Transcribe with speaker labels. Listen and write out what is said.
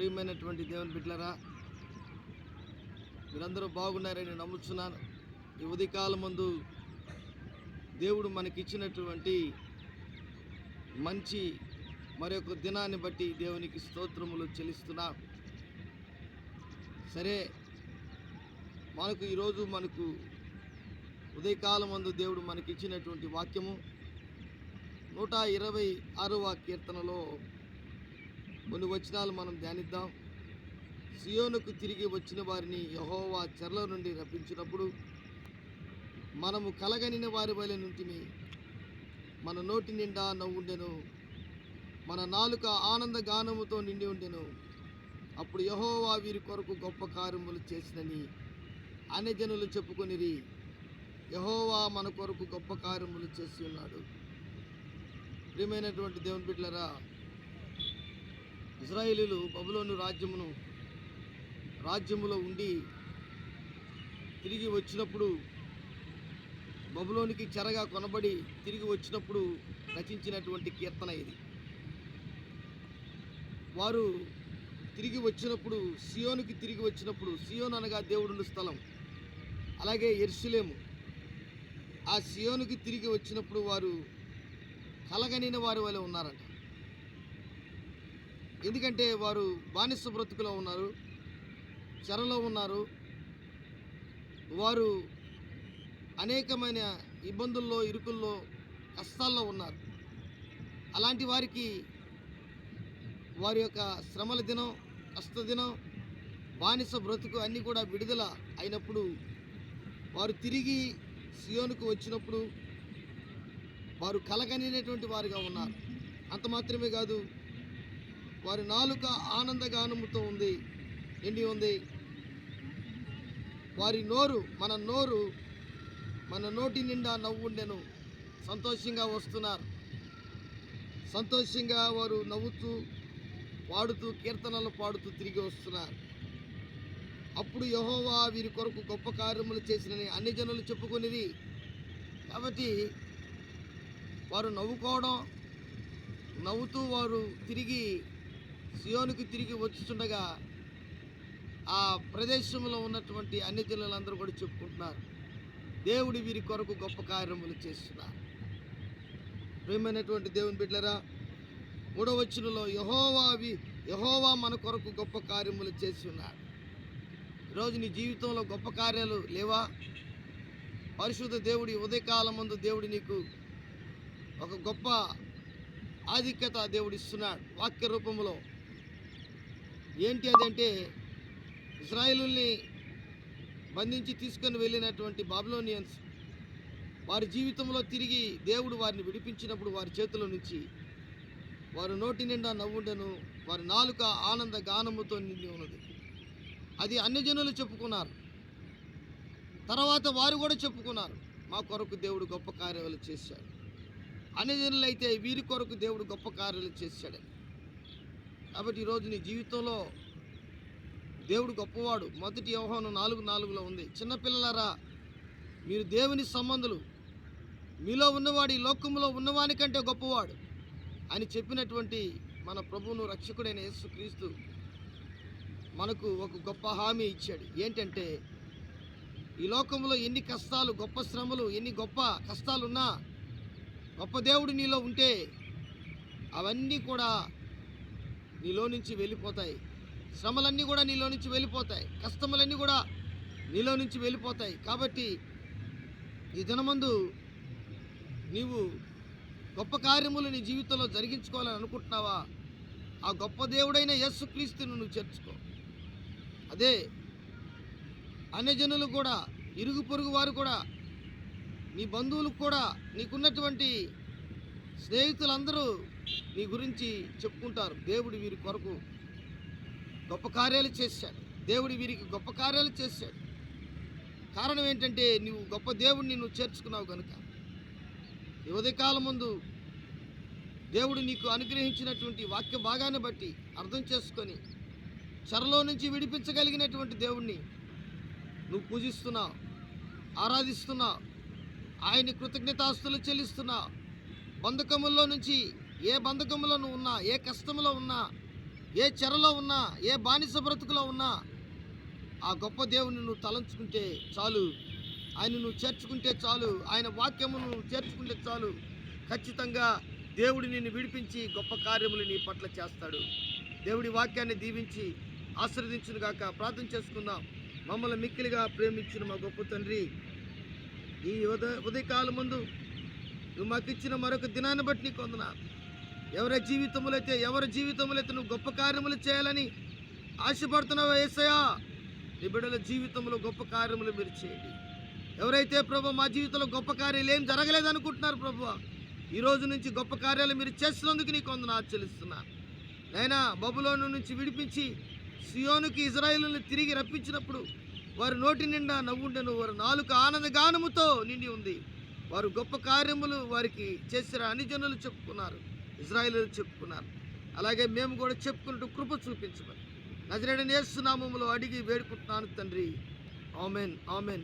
Speaker 1: ప్రియమైనటువంటి దేవుని బిడ్డలరా మీరందరూ బాగున్నారని నమ్ముతున్నాను ఈ ఉదయకాలం ముందు దేవుడు మనకిచ్చినటువంటి మంచి మరొక దినాన్ని బట్టి దేవునికి స్తోత్రములు చెల్లిస్తున్నా. సరే మనకు ఈరోజు మనకు ఉదయకాలం మందు దేవుడు మనకిచ్చినటువంటి వాక్యము నూట ఇరవై ఆరవ కీర్తనలో కొన్ని వచనాలు మనం ధ్యానిద్దాం. సియోనుకు తిరిగి వచ్చిన వారిని యహోవా చెరల నుండి రప్పించినప్పుడు మనము కలగనిన వారి వలె నుంటిమి. మన నోటి నిండా నవ్వుండెను మన నాలుక ఆనంద గానముతో నిండి ఉండెను. అప్పుడు యహోవా వీరి కొరకు గొప్ప కార్యములు చేసినని అనే జనులు చెప్పుకొనిరి. యహోవా మన కొరకు గొప్ప కార్యములు చేసి ఉన్నాడు. ప్రియమైనటువంటి దేవుని బిడ్డలరా ఇజ్రాయేలీలు బబులోను రాజ్యమును రాజ్యములో ఉండి తిరిగి వచ్చినప్పుడు బబులోనికి చెరగా కొనబడి తిరిగి వచ్చినప్పుడు రచించినటువంటి కీర్తన ఇది. వారు తిరిగి వచ్చినప్పుడు సియోనుకి తిరిగి వచ్చినప్పుడు సియోన్ అనగా దేవుడున్న స్థలం అలాగే ఎర్సులేము ఆ సియోనుకి తిరిగి వచ్చినప్పుడు వారు కలగనిన వారి వలె ఉన్నారంట. ఎందుకంటే వారు బానిస బ్రతుకులో ఉన్నారు చెరలో ఉన్నారు. వారు అనేకమైన ఇబ్బందుల్లో ఇరుకుల్లో కష్టాల్లో ఉన్నారు. అలాంటి వారికి వారి యొక్క శ్రమల దినం కష్ట దినం బానిస బ్రతుకు అన్నీ కూడా విడుదల అయినప్పుడు వారు తిరిగి సియోనుకు వచ్చినప్పుడు వారు కలగనినటువంటి వారుగా ఉన్నారు. అంత మాత్రమే కాదు వారి నాలుక ఆనందగానముతో ఉంది నిండి ఉంది. వారి నోరు మన నోరు మన నోటి నిండా నవ్వుండెను. సంతోషంగా వస్తున్నారు. సంతోషంగా వారు నవ్వుతూ పాడుతూ కీర్తనలు పాడుతూ తిరిగి వస్తున్నారు. అప్పుడు యహోవా వీరి కొరకు గొప్ప కార్యములు చేసినని అన్ని జనులు చెప్పుకునేది కాబట్టి వారు నవ్వుకోవడం నవ్వుతూ వారు తిరిగి సియోనికి తిరిగి వచ్చుచుండగా ఆ ప్రదేశంలో ఉన్నటువంటి అన్ని జిల్లాలందరూ కూడా చెప్పుకుంటున్నారు. దేవుడు వీరి కొరకు గొప్ప కార్యములు చేస్తున్నారు. ప్రేమైనటువంటి దేవుని బిడ్డరా మూడవ వచ్చినలో యహోవావి యహోవా మన కొరకు గొప్ప కార్యములు చేసి ఉన్నాడు ఈరోజు నీ జీవితంలో గొప్ప కార్యాలు లేవా? పరిశుద్ధ దేవుడి ఉదయకాలం ముందు దేవుడు నీకు ఒక గొప్ప ఆధిక్యత దేవుడు ఇస్తున్నాడు. వాక్య రూపంలో ఏంటి అదంటే ఇజ్రాయిలుల్ని బంధించి తీసుకొని వెళ్ళినటువంటి బాబులోనియన్స్ వారి జీవితంలో తిరిగి దేవుడు వారిని విడిపించినప్పుడు వారి చేతుల నుంచి వారు నోటి నిండా నవ్వుండను వారి నాలుక ఆనంద గానముతో నిండి ఉన్నది. అది అన్యజనులు చెప్పుకున్నారు. తర్వాత వారు కూడా చెప్పుకున్నారు మా కొరకు దేవుడు గొప్ప కార్యాలు చేశాడు. అన్యజనులైతే వీరి కొరకు దేవుడు గొప్ప కార్యాలు చేశాడు. కాబట్టి ఈరోజు నీ జీవితంలో దేవుడు గొప్పవాడు. మొదటి వ్యవహారం నాలుగు నాలుగులో ఉంది. చిన్నపిల్లలారా మీరు దేవుని సంబంధులు. మీలో ఉన్నవాడు ఈ లోకంలో ఉన్నవాని కంటే గొప్పవాడు అని చెప్పినటువంటి మన ప్రభువును రక్షకుడైన యేసుక్రీస్తు మనకు ఒక గొప్ప హామీ ఇచ్చాడు. ఏంటంటే ఈ లోకంలో ఎన్ని కష్టాలు గొప్ప శ్రమలు ఎన్ని గొప్ప కష్టాలున్నా గొప్ప దేవుడు నీలో ఉంటే అవన్నీ కూడా నీలో నుంచి వెళ్ళిపోతాయి. శ్రమలన్నీ కూడా నీలో నుంచి వెళ్ళిపోతాయి. కష్టములన్నీ కూడా నీలో నుంచి వెళ్ళిపోతాయి. కాబట్టి ఈ దినమందు నీవు గొప్ప కార్యములు నీ జీవితంలో జరిగించుకోవాలని అనుకుంటున్నావా? ఆ గొప్ప దేవుడైన యేసుక్రీస్తును నువ్వు చేర్చుకో. అదే అన్యజనులు కూడా ఇరుగు పొరుగు వారు కూడా నీ బంధువులకు కూడా నీకున్నటువంటి స్నేహితులందరూ నీ గురించి చెప్పుకుంటారు. దేవుడు వీరి కొరకు గొప్ప కార్యాలు చేశాడు. దేవుడు వీరికి గొప్ప కార్యాలు చేశాడు. కారణం ఏంటంటే నువ్వు గొప్ప దేవుడిని నువ్వు చేర్చుకున్నావు కనుక ఈ ఉదయకాలం ముందు దేవుడు నీకు అనుగ్రహించినటువంటి వాక్య భాగాన్ని బట్టి అర్థం చేసుకొని చెరలో నుంచి విడిపించగలిగినటువంటి దేవుణ్ణి నువ్వు పూజిస్తున్నావు ఆరాధిస్తున్నావు ఆయన్ని కృతజ్ఞతాస్తులు చెల్లిస్తున్నావు బంధకముల్లో నుంచి ఏ బంధకములో నువ్వు ఉన్నా ఏ కష్టంలో ఉన్నా ఏ చెరలో ఉన్నా ఏ బానిస బ్రతుకులో ఉన్నా ఆ గొప్ప దేవుని నువ్వు తలంచుకుంటే చాలు. ఆయన నువ్వు చేర్చుకుంటే చాలు. ఆయన వాక్యము నువ్వు చేర్చుకుంటే చాలు. ఖచ్చితంగా దేవుడు నిన్ను విడిపించి గొప్ప కార్యములు నీ పట్ల చేస్తాడు. దేవుడి వాక్యాన్ని దీవించి ఆశీర్వదించును గాక ప్రార్థన చేసుకుందాం. మమ్మల్ని మిక్కిలిగా ప్రేమించిన మా గొప్ప తండ్రి ఈ ఉదయ ఉదయకాలం ముందు నువ్వు మాకు ఇచ్చిన మరొక దినాన్ని బట్టి నీకు వందనాలు. ఎవరి జీవితములు అయితే ఎవరి జీవితములు అయితే నువ్వు గొప్ప కార్యములు చేయాలని ఆశపడుతున్నావు ఏసయా నీ బిడ్డల జీవితంలో గొప్ప కార్యములు మీరు చేయండి. ఎవరైతే ప్రభు మా జీవితంలో గొప్ప కార్యాలు ఏం జరగలేదు అనుకుంటున్నారు ప్రభు ఈ రోజు నుంచి గొప్ప కార్యాలు మీరు చేస్తున్నందుకు నీకు కొందరు ఆచరిస్తున్నాను నైనా బబులోను నుంచి విడిపించి సియోనుకి ఇజ్రాయిల్ని తిరిగి రప్పించినప్పుడు వారి నోటి నిండా నవ్వుండెను వారి నాలుక ఆనందగానముతో నిండి ఉంది. వారు గొప్ప కార్యములు వారికి చేసిన అన్ని జనులు చెప్పుకున్నారు. ఇజ్రాయిల్ చెప్పుకున్నారు. అలాగే మేము కూడా చెప్పుకున్నట్టు కృప చూపించమని. నజరేడని యేసు అడిగి వేడుకుంటున్నాను తండ్రి. ఆమెన్ ఆమెన్.